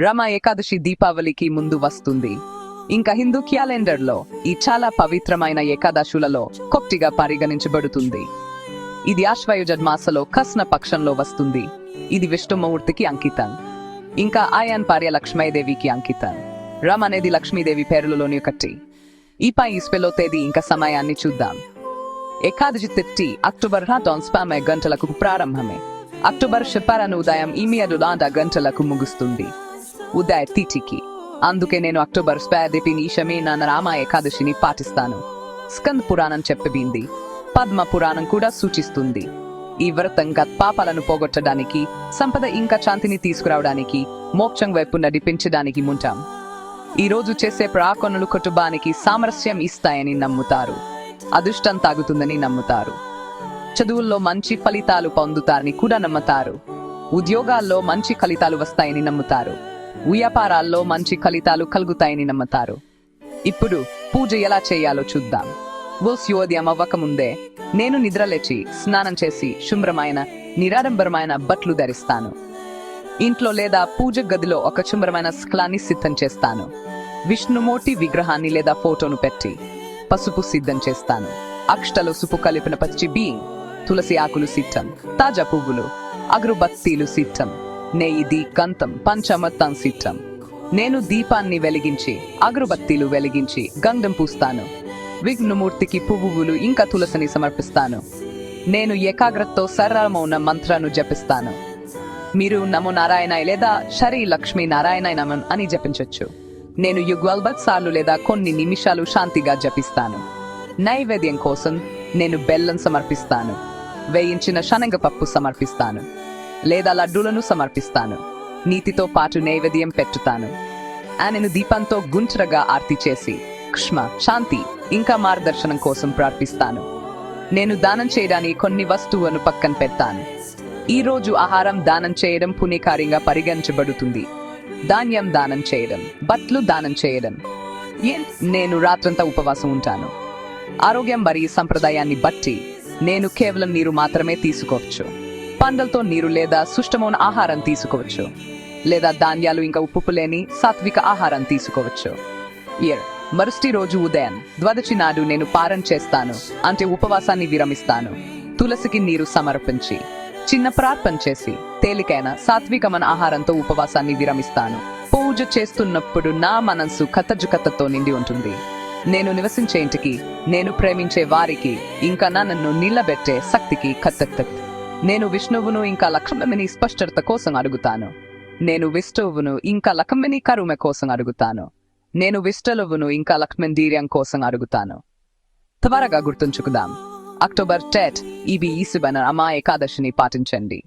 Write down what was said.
రమ ఏకాదశి దీపావళికి ముందు వస్తుంది. ఇంకా హిందూ క్యాలెండర్లో ఈ చాలా పవిత్రమైన ఏకాదశులలో కొక్టిగా పరిగణించబడుతుంది. ఇది ఆశ్వయుజ మాసలో కస్న పక్షంలో వస్తుంది. ఇది విష్ణుమూర్తికి అంకితం. ఇంకా ఆయన్ భార్య లక్ష్మీదేవికి అంకితం. రమ్ అనేది లక్ష్మీదేవి పేరులలోని ఒకటి. ఈ పై ఇస్పెలో తేదీ ఇంకా సమయాన్ని చూద్దాం. ఏకాదశి తిట్టి అక్టోబర్ స్పామె గంటలకు ప్రారంభమే. అక్టోబర్ శుపారను ఉదయం ఈమియడు లాంట గంటలకు ముగుస్తుంది. ఉదయ తిథికి. అందుకే నేను అక్టోబర్ స్పాదిపిని నీషమే నా రామ ఏకాదశిని పాటిస్తాను. స్కంద్ పురాణం చెప్పబింది పద్మ పురాణం కూడా సూచిస్తుంది. ఈ వ్రతం పాపాలను పోగొట్టడానికి సంపద ఇంకా శాంతిని తీసుకురావడానికి మోక్షం వైపు నడిపించడానికి ముంటాం. ఈ రోజు చేసే ప్రాకొనలు కుటుంబానికి సామరస్యం ఇస్తాయని నమ్ముతారు. అదృష్టం తాగుతుందని నమ్ముతారు. చదువుల్లో మంచి ఫలితాలు పొందుతారని కూడా నమ్ముతారు. ఉద్యోగాల్లో మంచి ఫలితాలు వస్తాయని నమ్ముతారు. వ్యాపారాల్లో మంచి ఫలితాలు కలుగుతాయని నమ్ముతారు. ఇప్పుడు పూజ ఎలా చేయాలో చూద్దాం. ఉదయం అవ్వకముందే నేను నిద్రలేచి స్నానం చేసి శుభ్రమైన నిరాడంబరమైన బట్లు ధరిస్తాను. ఇంట్లో లేదా పూజ గదిలో ఒక శుభ్రమైన స్క్లాన్ని సిద్ధం చేస్తాను. విష్ణుమూర్తి విగ్రహాన్ని లేదా ఫోటోను పెట్టి పసుపు సిద్ధం చేస్తాను. అక్షతలో సుపు కలిపిన పచ్చి బియ్యం తులసి ఆకులు సిద్ధం తాజా పువ్వులు అగరుబత్తీలు సిద్ధం. నెయ్యి కంతం పంచమత్తం సిట్టం నేను దీపాన్ని వెలిగించి అగరుబత్తీలు వెలిగించి గంధం పూస్తాను. విఘ్నమూర్తికి పువ్వులు ఇంకా తులసిని సమర్పిస్తాను. నేను ఏకాగ్రతతో సరళమౌన మంత్రాను జపిస్తాను. మీరు నమో నారాయణ లేదా షరీ లక్ష్మీ నారాయణ నమన్ అని జపించొచ్చు. నేను యుగ్వల్బత్ సార్లు లేదా కొన్ని నిమిషాలు శాంతిగా జపిస్తాను. నైవేద్యం కోసం నేను బెల్లం సమర్పిస్తాను. వేయించిన శనగపప్పు సమర్పిస్తాను. లేదా లడ్డూలను సమర్పిస్తాను. నీతితో పాటు నైవేద్యం పెట్టుతాను. ఆయనను దీపంతో గుంచరగా ఆర్తి చేసి క్ష్మ శాంతి ఇంకా మార్గదర్శనం కోసం ప్రార్థిస్తాను. నేను దానం చేయడానికి కొన్ని వస్తువులను పక్కన పెడతాను. ఈ రోజు ఆహారం దానం చేయడం పుణ్యకార్యంగా పరిగణించబడుతుంది. ధాన్యం దానం చేయడం బట్లు దానం చేయడం. ఏ- నేను రాత్రంతా ఉపవాసం ఉంటాను. ఆరోగ్యం మరియు సంప్రదాయాన్ని బట్టి నేను కేవలం నీరు మాత్రమే తీసుకోవచ్చు. పండ్లతో నీరు లేదా సుష్టమైన ఆహారం తీసుకోవచ్చు. లేదా ధాన్యాలు ఇంకా ఉప్పు లేని సాత్విక ఆహారం తీసుకోవచ్చు. ఇయర్ మరుసటి రోజు ఉదయం ద్వాదశి నాడు నేను పారం చేస్తాను అంటే ఉపవాసాన్ని విరమిస్తాను. తులసికి నీరు సమర్పించి చిన్న ప్రార్థన చేసి తేలికైన సాత్వికమైన ఆహారంతో ఉపవాసాన్ని విరమిస్తాను. పూజ చేస్తున్నప్పుడు నా మనస్సు కథజుకథతో నిండి ఉంటుంది. నేను నివసించే ఇంటికి నేను ప్రేమించే వారికి ఇంకా నన్ను నిలబెట్టే శక్తికి కత్తెత్తత్ నేను విష్ణువును ఇంకా లక్ష్మణిని స్పష్టత కోసం అడుగుతాను. నేను విష్ణువును ఇంకా లక్ష్మణి కరుమ కోసం అడుగుతాను. నేను విష్ణువును ఇంకా లక్ష్మణ్ ధీర్యం కోసం అడుగుతాను. త్వరగా గుర్తుంచుకుందాం. అక్టోబర్ టెట్ ఇవి ఈసుబన అమా ఏకాదశిని పాటించండి.